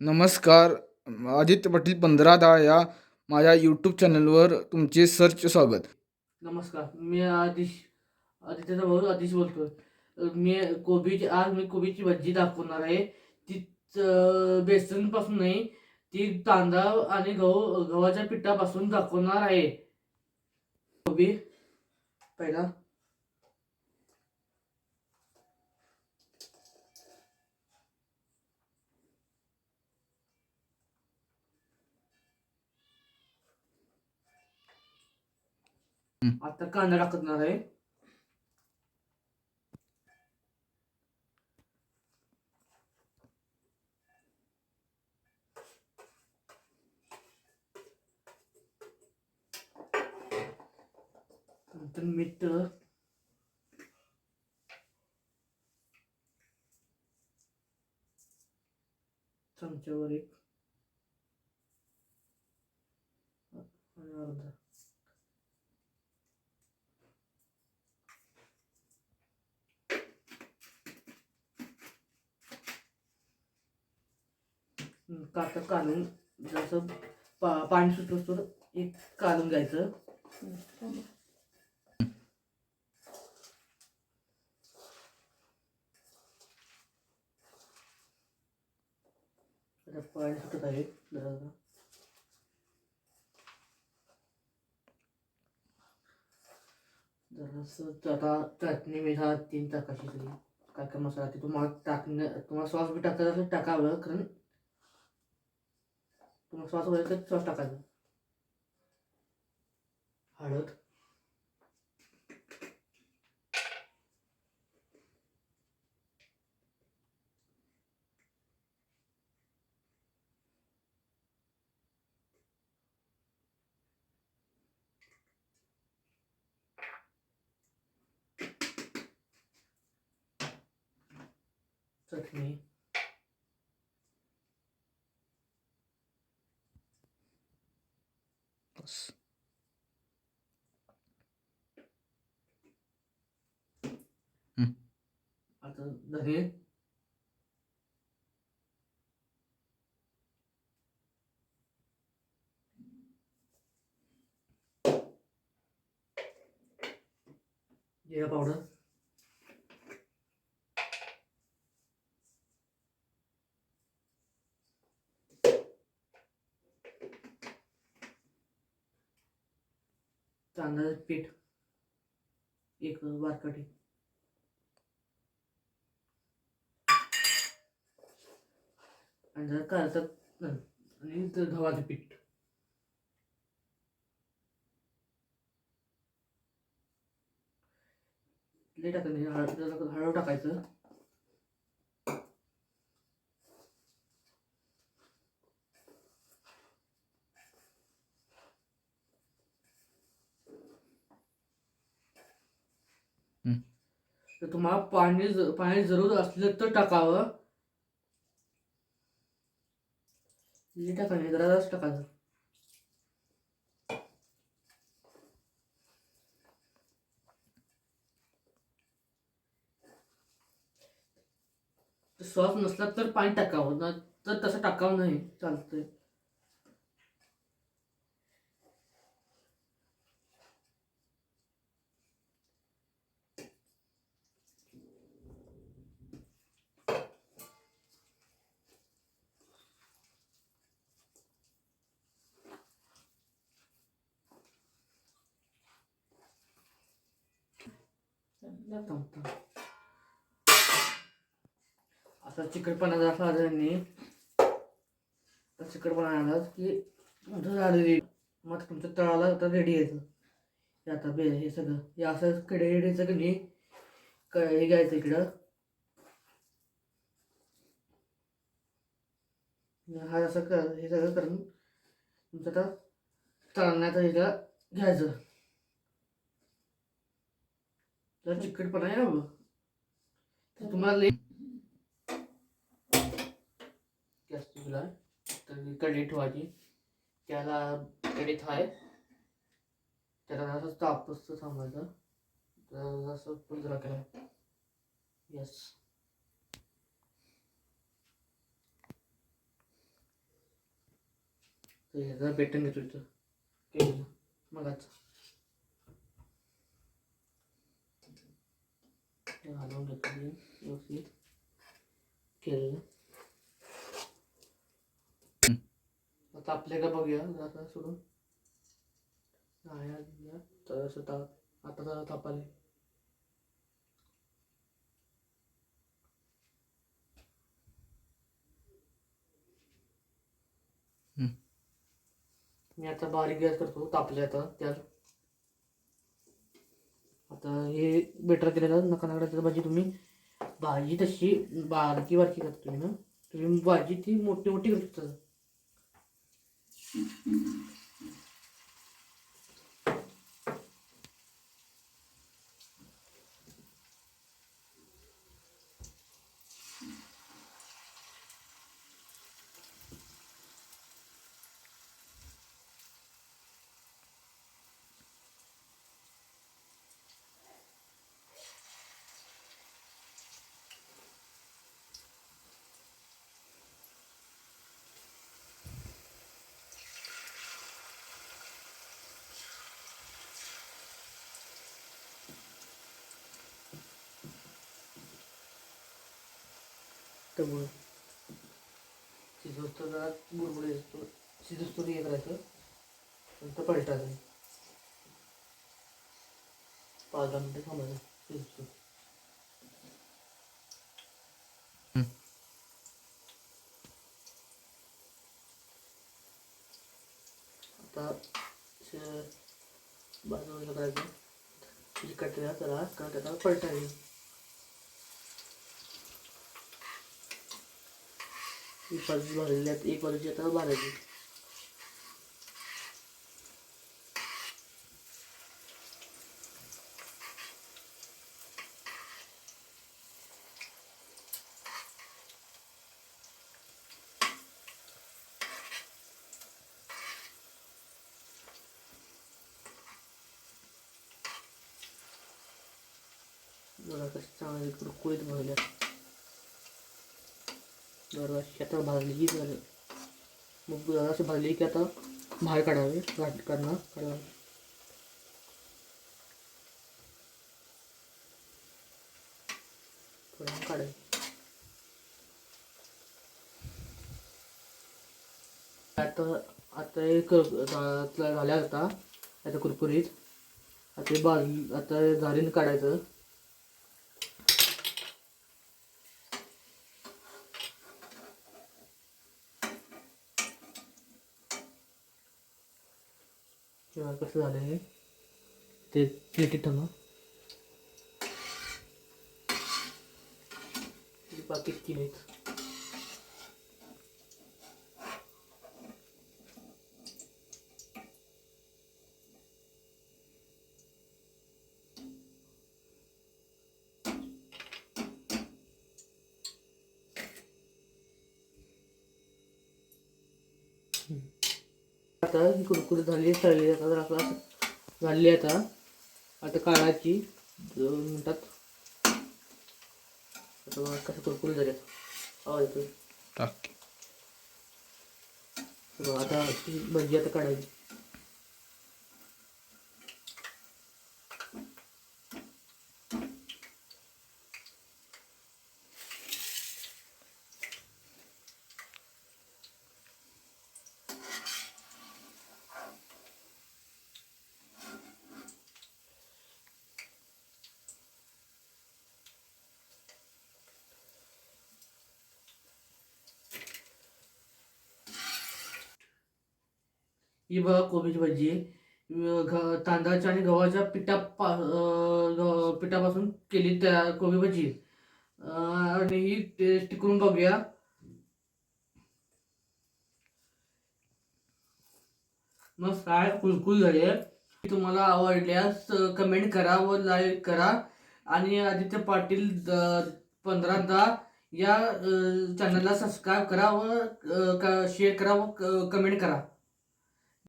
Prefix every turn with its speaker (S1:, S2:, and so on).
S1: नमस्कार आदित्य पाटील पंधरा दहा या माझ्या यूट्यूब चॅनलवर तुमचे सर्च स्वागत.
S2: नमस्कार मी आदिश आदित्यचा भाऊ आदिश बोलतो मी कोबीची आज मी कोबीची भाजी दाखवणार आहे. ती बेसनपासून नाही ती तांदळा आणि गहू गव्हाच्या पिठापासून दाखवणार आहे. कोबी पहिला. आता कांदा टाकणार आहे नंतर मीठ चमच्यावर एक आणि अर्धा कातं काढून जसं पा पाणी सुटतो एक काढून घ्यायचं पाणी सुटत आहे जरा जरा. जरासं आता चटणी मीठ हा तीन टाकायची सगळी काय काय मसाला ते तुम्हाला टाकणं तुम्हाला सॉस बी टाकायचं टाकावं कारण तुम्हाला सॉस वगैरे तर सॉस टाकायचं हळद चटणी धने जिरा पावडर तांदळाचं पीठ। एक वारकटी आणि जरा काढतात आणि गव्हाचं पीठ. लई टाकायचं हळद हळद टाकायचं. तर तुम्हाला पाणी पाणी जरूर असलं तर टाकावं. लई टाकायचं नाही, जरा जास्त टाकायचं सॉस नसला तर पाणी टाकावं ना तर तसं टाकावं नाही. चालतंय. असा थांब. आता चिकटपणा जरा त्यांनी चिकटपणा आला की झालेली मग तुमचं तळाला आता रेडी यायचं आता बे हे सगळं. हे असं कडे रेडीचं की नाही हे घ्यायचं इकडं. हा असं कर हे सगळं करून तुमचं आता तळण्याचं हे घ्यायचं. तर चिकटपणा यावं तर तुम्हाला लई गॅस दिला तर कढई ठेवायची. त्याला कढईत आहे त्याला असं तापस्त थांबायचं. तर असं पंधरा केला येस ते जरा पेटून घेतो इथं. केलेलं. मगाच. हलवून घेतो मी व्यवस्थित केलेलं. आता आपल्याकडे बघूया जरा सोडून. आहे घेऊया तर असं ताप आता जरा तापाले. मी आता बारीक गॅस करतो तापले आता त्यात. आता हे बेटर केलेलं नका नका भाजी तुम्ही भाजी तशी बारकी बारकी करता तुम्ही ना. तुम्ही भाजी ती मोठी मोठी करू शकता त्यामुळे शिजवतो जरा बुडबुडे असतो शिजवतो हे करायचं नंतर पलटायचं पाच दहा मिनटं थांबायचं शिजतो आता बाजूला करायचं चिकटल्या त्याला का त्याला पलटायचं. एक बाजू भाजलेली आहे एक बाजूची आता भाजायची जरा कशी चांगली कुरकुरीत भाजल्या जरा शेतात भाजली की झालं. मग जराशी भाजली की आता बाहेर काढावे काढ काढणं काढावे. काढावे. आता आता एक झाल्या आता आता कुरकुरीत. आता हे भाज आता झारीन काढायचं. किंवा कसं झालं आहे ते प्लेटी ठेवणं बाकी स्कीम आहेत आता ही कुरकुरी झाली तळली आता जर आपला झाली आता. आता दोन मिनिटात आता बघा कसं कुरकुरी झाली. आवाज बघा, आता भजी आता काढायची. ही बघा कोबीची भजी आहे. तांदळाच्या आणि गव्हाच्या पिठा पा पिठापासून केली त्या कोबी भजी. आणि ही टेस्ट करून बघूया. मग काय कुलकुल झाले तुम्हाला आवडल्यास कमेंट करा व लाईक करा. आणि आदित्य पाटील पंधरादा पंधरा दहा या चॅनलला सबस्क्राईब करा व शेअर करा व कमेंट करा.